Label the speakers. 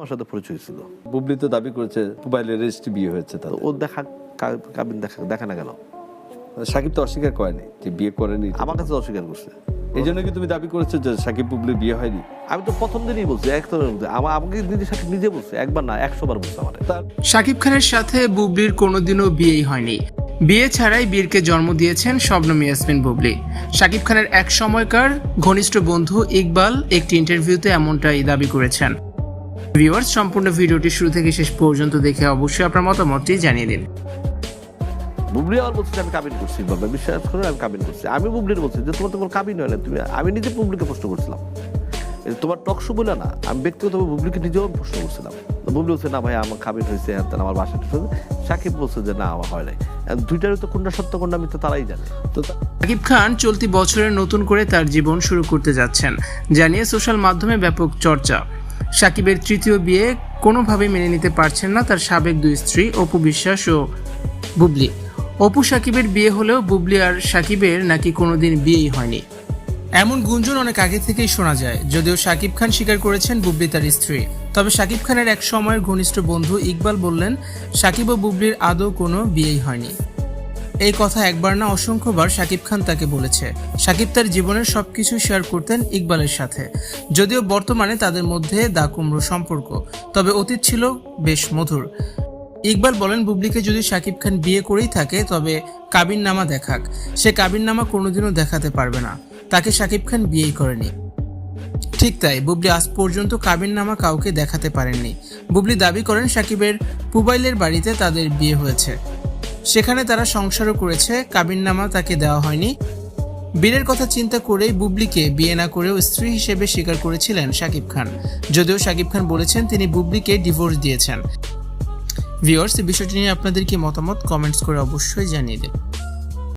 Speaker 1: আমার সাথে পরিচয় ছিল
Speaker 2: বুবলি তো দাবি করেছে মোবাইলের রেজিস্ট্রি বিয়ে হয়েছে
Speaker 1: তো ও দেখা কাবিন দেখা দেখা না গেল।
Speaker 2: সাকিব তো অস্বীকার করেনি যে বিয়ে করেনি।
Speaker 1: আমার কাছে অস্বীকার করছে।
Speaker 2: এই জন্য কি তুমি দাবি করেছ যে সাকিব বুবলির বিয়ে হয়নি?
Speaker 1: আমি তো প্রথম দিনই বলছি একদম আমার আমাকে নিজে সাথে নিজে বলছে একবার না একশো বার বলছে আমার।
Speaker 2: তার
Speaker 3: শাকিব খানের সাথে বুবলির কোনোদিনও বিয়েই হয়নি। বিয়ে ছাড়াই বীরকে জন্ম দিয়েছেন শবনম ইয়াসমিন বুবলি। শাকিব খানের এক সময়কার ঘনিষ্ঠ বন্ধু ইকবাল একটি ইন্টারভিউতে এমনটাই দাবি করেছেন। ভিউয়ার্স সম্পূর্ণ ভিডিওটি শুরু থেকে শেষ পর্যন্ত দেখে অবশ্যই আপনার মতামতটি জানিয়ে দিন।
Speaker 1: বুবলি আমার বলছে আমি কাবিন করছি বাবা বিশ্বাস করে আমি কাবিন করছি। আমি বুবলির বলছি যে তোমার তো কোনো কাবিন হয় না তুমি আমি নিজে বুবলিকে প্রশ্ন করছিলাম। তোমার টকশো বলে না আমি ব্যক্তিগতভাবে বুবলিকে নিজেও প্রশ্ন করছিলাম। বুবলি বলছে না ভাই আমার কাবিন হয়েছে হ্যাঁ আমার বাসা সাকিব বলছে যে না আমার হয় নাই। দুইটারই তো কোনটা সত্য কোনটা মিথ্যা তারাই জানে।
Speaker 2: তো
Speaker 3: শাকিব খান চলতি বছরে নতুন করে তার জীবন শুরু করতে যাচ্ছেন। জানিয়ে সোশ্যাল মাধ্যমে ব্যাপক চর্চা। সাকিবের তৃতীয় বিয়ে কোনোভাবে মেনে নিতে পারছেন না তার সাবেক দুই স্ত্রী, অপু বিশ্বাস ও বুবলি। অপু সাকিবের বিয়ে হলেও বুবলি আর সাকিবের নাকি কোনোদিন বিয়েই হয়নি। এমন গুঞ্জন অনেক আগে থেকেই শোনা যায়, যদিও সাকিব খান স্বীকার করেছেন বুবলি তার স্ত্রী। তবে সাকিব খানের এক সময়ের ঘনিষ্ঠ বন্ধু ইকবাল বললেন, সাকিব ও বুবলির আদৌ কোনো বিয়েই হয়নি। এই কথা একবার না অসংখ্যবার শাকিব খান তাকে বলেছে। শাকিব তার জীবনের সব সবকিছু শেয়ার করতেন ইকবালের সাথে। যদিও বর্তমানে তাদের মধ্যে দা কুমড়ো সম্পর্ক, তবে অতীত ছিল বেশ মধুর। ইকবাল বলেন, বুবলিকে যদি শাকিব খান বিয়ে করেই থাকে, তবে কাবিন নামা দেখাক। সে কাবিন নামা কোনোদিনও দেখাতে পারবে না। তাকে শাকিব খান বিয়েই করেনি। ঠিক তাই, বুবলি আজ পর্যন্ত কাবিন নামা কাউকে দেখাতে পারেননি। বুবলি দাবি করেন, সাকিবের পুবাইলের বাড়িতে তাদের বিয়ে হয়েছে। সেখানে তারা সংসারও করেছে কাবিননামা তাকে দেওয়া হয়নি। বীরের কথা চিন্তা করেই বুবলিকে বিয়ে না করেও স্ত্রী হিসেবে স্বীকার করেছিলেন শাকিব খান। যদিও শাকিব খান বলেছেন তিনি বুবলিকে ডিভোর্স দিয়েছেন। ভিওর্স বিষয়টি নিয়ে আপনাদের কি মতামত? কমেন্টস করে অবশ্যই জানিয়ে দেন।